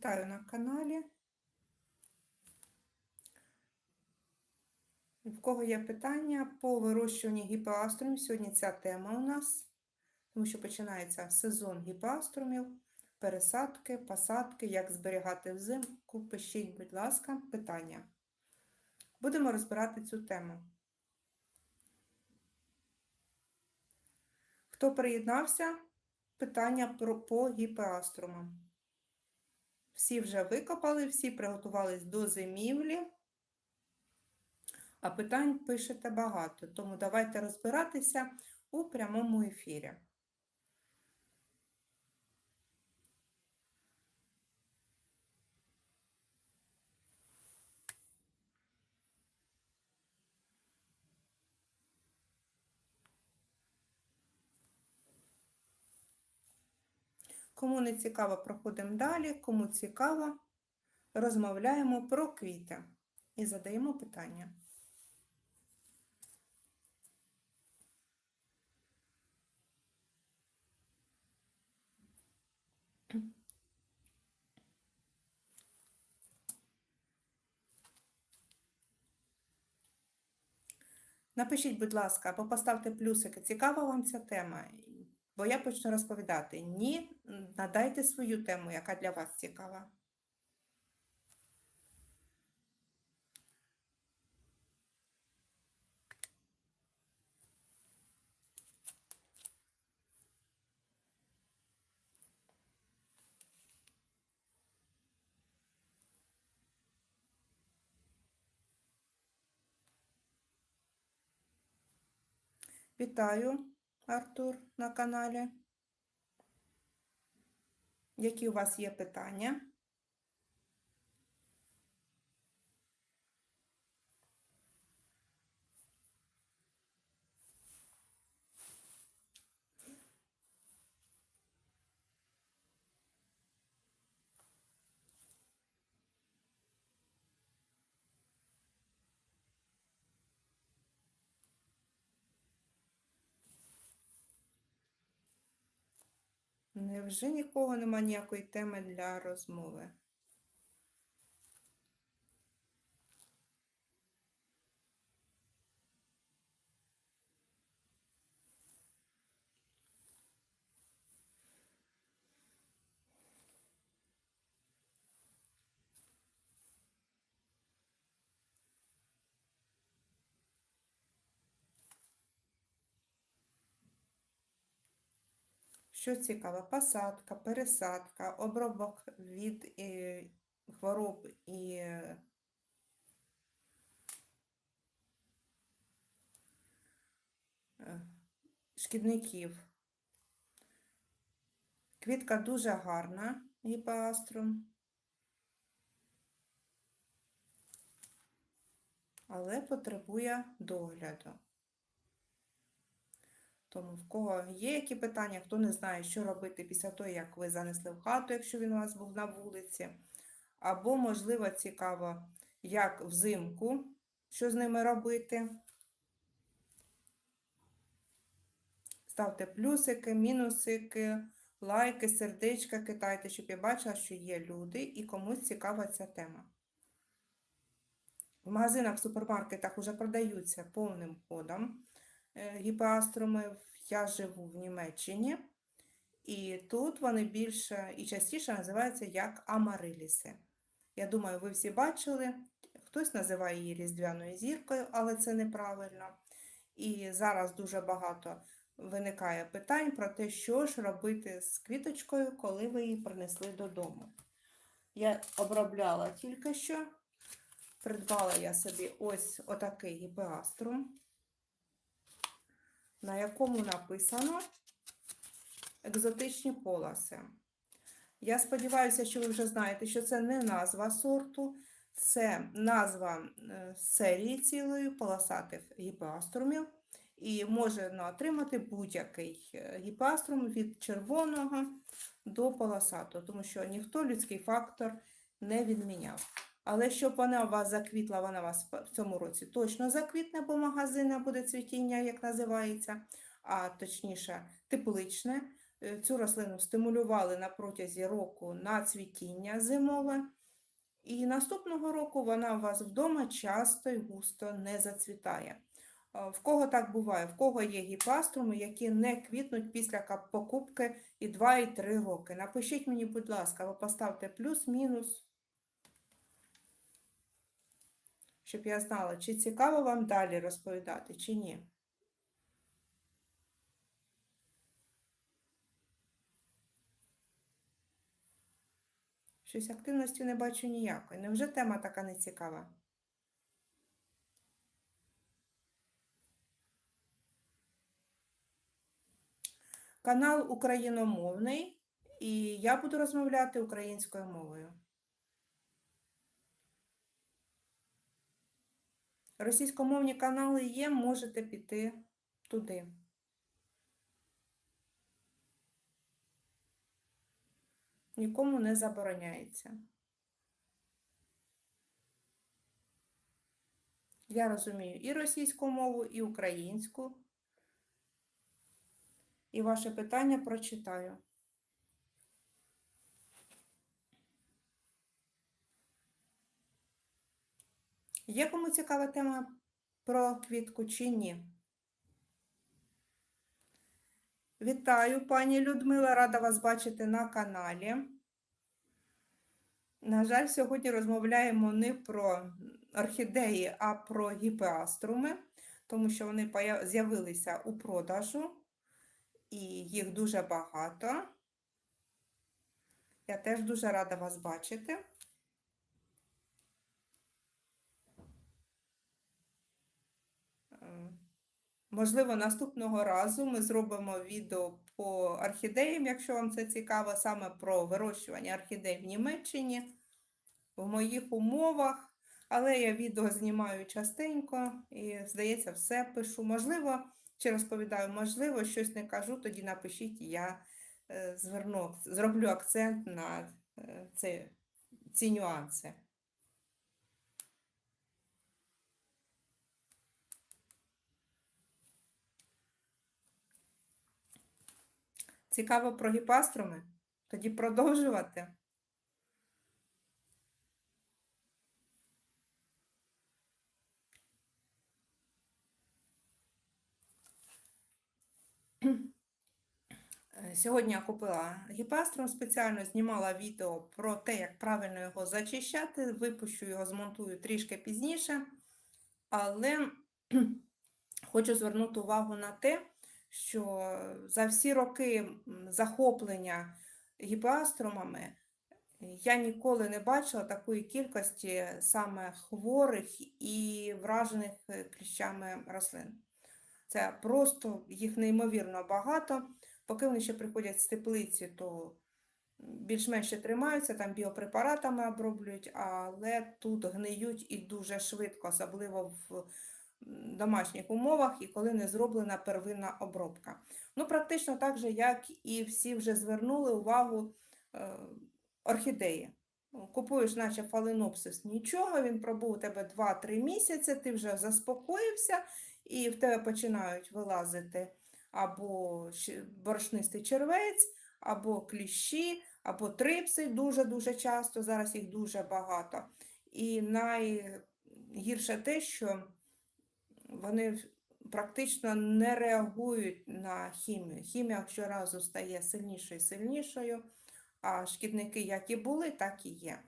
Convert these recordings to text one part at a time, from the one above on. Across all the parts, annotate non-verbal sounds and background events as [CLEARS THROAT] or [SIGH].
Вітаю на каналі. В кого є питання по вирощуванню гіпоаструмів? Сьогодні ця тема у нас, тому що починається сезон гіпоаструмів, пересадки, посадки, як зберігати взимку. Пишіть, будь ласка, питання. Будемо розбирати цю тему. Хто приєднався? Питання про, по гіпоаструмам. Всі вже викопали, всі приготувались до зимівлі, а питань пишете багато, тому давайте розбиратися у прямому ефірі. Кому не цікаво, проходимо далі. Кому цікаво, розмовляємо про квіти і задаємо питання. Напишіть, будь ласка, або поставте плюсики. Цікава вам ця тема? Бо я почну розповідати. Ні, надайте свою тему, яка для вас цікава. Вітаю, Артур, на каналі. Які у вас є питання? Невже нікого нема ніякої теми для розмови? Що цікаво, посадка, пересадка, обробок від е, хвороб і е, шкідників. Квітка дуже гарна, гіпоаструм, але потребує догляду. Тому в кого є які питання, хто не знає, що робити після того, як ви занесли в хату, якщо він у вас був на вулиці. Або, можливо, цікаво, як взимку, що з ними робити. Ставте плюсики, мінусики, лайки, сердечка, китайте, щоб я бачила, що є люди і комусь цікава ця тема. В магазинах, в супермаркетах вже продаються повним ходом гіпоаструми. Я живу в Німеччині, і тут вони більше і частіше називаються як амариліси. Я думаю, ви всі бачили, хтось називає її різдвяною зіркою, але це неправильно. І зараз дуже багато виникає питань про те, що ж робити з квіточкою, коли ви її принесли додому. Я обробляла тільки що, придбала я собі ось отакий гіпеаструм на якому написано екзотичні полоси. Я сподіваюся, що ви вже знаєте, що це не назва сорту, це назва е, серії цілої полосатих гіпоаструмів. І можна отримати будь-який е, гіпоаструм від червоного до полосатого, тому що ніхто людський фактор не відміняв. Але щоб вона у вас заквітла, вона у вас в цьому році точно заквітне, бо магазина буде цвітіння, як називається, а точніше, тепличне. е, цю рослину стимулювали на протязі року на цвітіння зимове. І наступного року вона у вас вдома часто і густо не зацвітає. В кого так буває? В кого є гіпаструми, які не квітнуть після покупки і 2, і 3 роки. Напишіть мені, будь ласка, ви поставте плюс-мінус, щоб я знала, чи цікаво вам далі розповідати, чи ні. Щось активності не бачу ніякої. Невже тема така нецікава? Канал україномовний, і я буду розмовляти українською мовою. Російськомовні канали є, можете піти туди. Нікому не забороняється. Я розумію і російську мову, і українську. І ваше питання прочитаю. Є кому цікава тема про квітку чи ні? Вітаю, пані Людмила, рада вас бачити на каналі. На жаль, сьогодні розмовляємо не про орхідеї, а про гіпеаструми, тому що вони з'явилися у продажу, і їх дуже багато. Я теж дуже рада вас бачити. Е, Можливо, наступного разу ми зробимо відео по орхідеям, якщо вам це цікаво, саме про вирощування орхідей в Німеччині, в моїх умовах. Але я відео знімаю частенько і, здається, все пишу. Можливо, чи розповідаю, можливо, щось не кажу, тоді напишіть, я е, зверну, зроблю акцент на е, це, ці нюанси. Цікаво про гіпаструми? Тоді продовжувати. Е, Сьогодні я купила гіпаструм спеціально, знімала відео про те, як правильно його зачищати. Випущу його, змонтую трішки пізніше. Але [CLEARS THROAT] хочу звернути увагу на те, що за всі роки захоплення гіпеаструмами я ніколи не бачила такої кількості саме хворих і вражених е, кліщами рослин. Це просто їх неймовірно багато. Поки вони ще приходять з теплиці, то більш-менш тримаються, там біопрепаратами оброблюють, але тут гниють і дуже швидко, особливо в домашніх умовах і коли не зроблена первинна обробка. Ну, практично так же, як і всі вже звернули увагу е, орхідеї. Купуєш, наче фаленопсис, нічого, він пробув у тебе 2-3 місяці, ти вже заспокоївся, і в тебе починають вилазити або борошнистий червець, або кліщі, або трипси дуже-дуже часто, зараз їх дуже багато. І найгірше те, що вони практично не реагують на хімію. Хімія щоразу стає сильнішою і сильнішою, а шкідники як і були, так і є.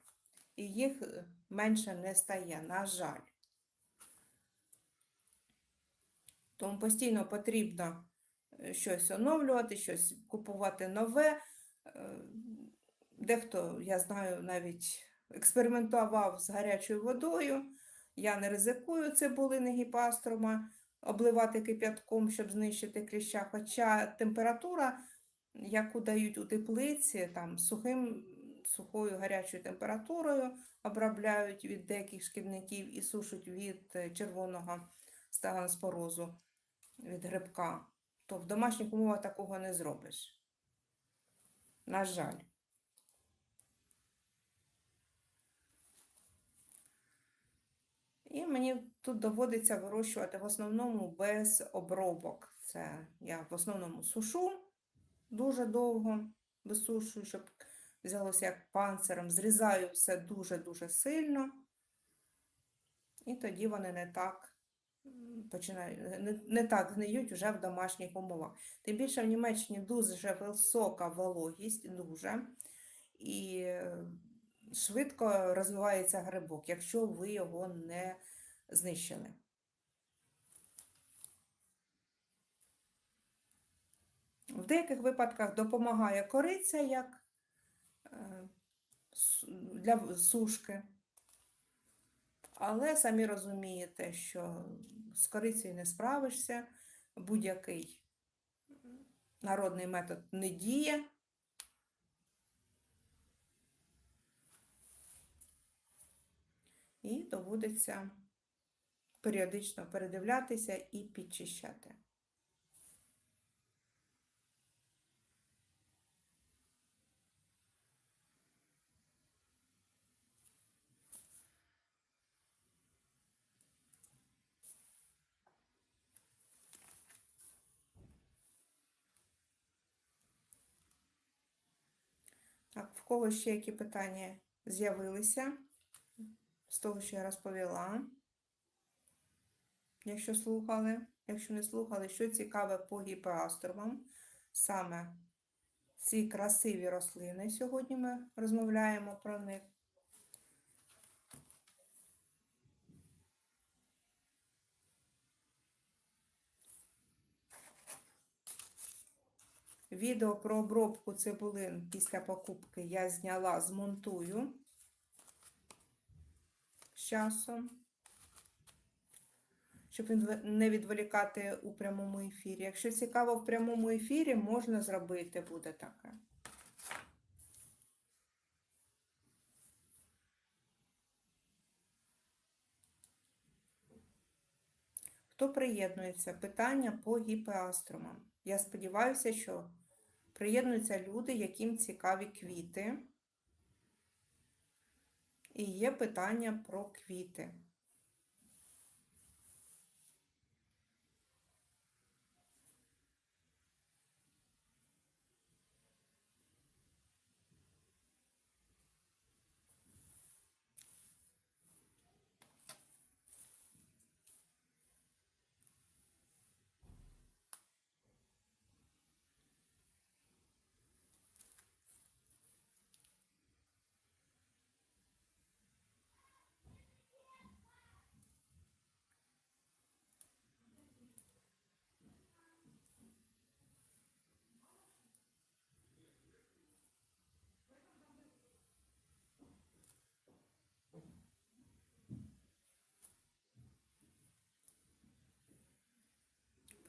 І їх е, менше не стає, на жаль. Тому постійно потрібно е, щось оновлювати, щось купувати нове. Е, Дехто, я знаю, навіть експериментував з гарячою водою. Я не ризикую це цибулини гіпастрома обливати кип'ятком, щоб знищити кліща. Хоча температура, яку дають у теплиці, там сухим, сухою гарячою температурою обробляють від деяких шкідників і сушать від е, червоного стаганспорозу, від грибка, то в домашніх умовах такого не зробиш. На жаль. І мені тут доводиться вирощувати в основному без обробок. Це я в основному сушу дуже довго висушую, щоб взялося як панциром. Зрізаю все дуже-дуже сильно. І тоді вони не так починають, не, не так гниють вже в домашніх умовах. Тим більше в Німеччині дуже висока вологість, дуже. І е, швидко розвивається грибок, якщо ви його не знищили. В деяких випадках допомагає кориця як е, для сушки. Але самі розумієте, що з корицею не справишся, будь-який народний метод не діє. І доводиться періодично передивлятися і підчищати. Так, в кого ще які питання з'явилися з того, що я розповіла? Якщо слухали, якщо не слухали, що цікаве по гіпеастромам, саме ці красиві рослини, сьогодні ми розмовляємо про них. Відео про обробку цибулин після покупки я зняла, змонтую часом, щоб не відволікати у прямому ефірі. Якщо цікаво в прямому ефірі, можна зробити буде таке. Хто приєднується? Питання по гіпеастромам. Я сподіваюся, що приєднуються люди, яким цікаві квіти. І є питання про квіти.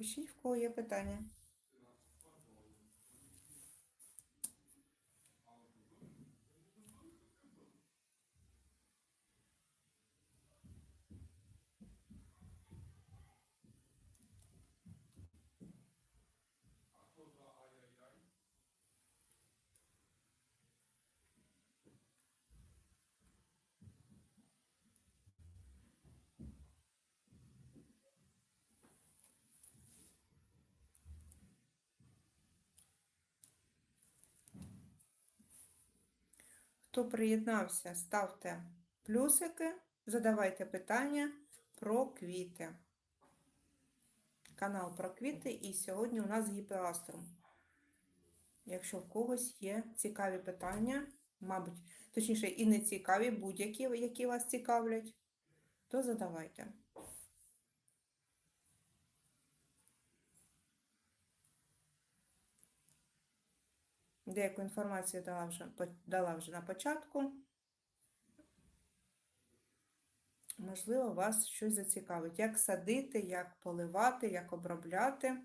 Пишіть, в кого є питання. Хто приєднався, ставте плюсики, задавайте питання про квіти. Канал про квіти, і сьогодні у нас гіпеаструм. Якщо в когось є цікаві питання, мабуть, точніше, і не цікаві, будь-які, які вас цікавлять, то задавайте. Деяку інформацію дала вже, дала вже на початку. Можливо, вас щось зацікавить. Як садити, як поливати, як обробляти.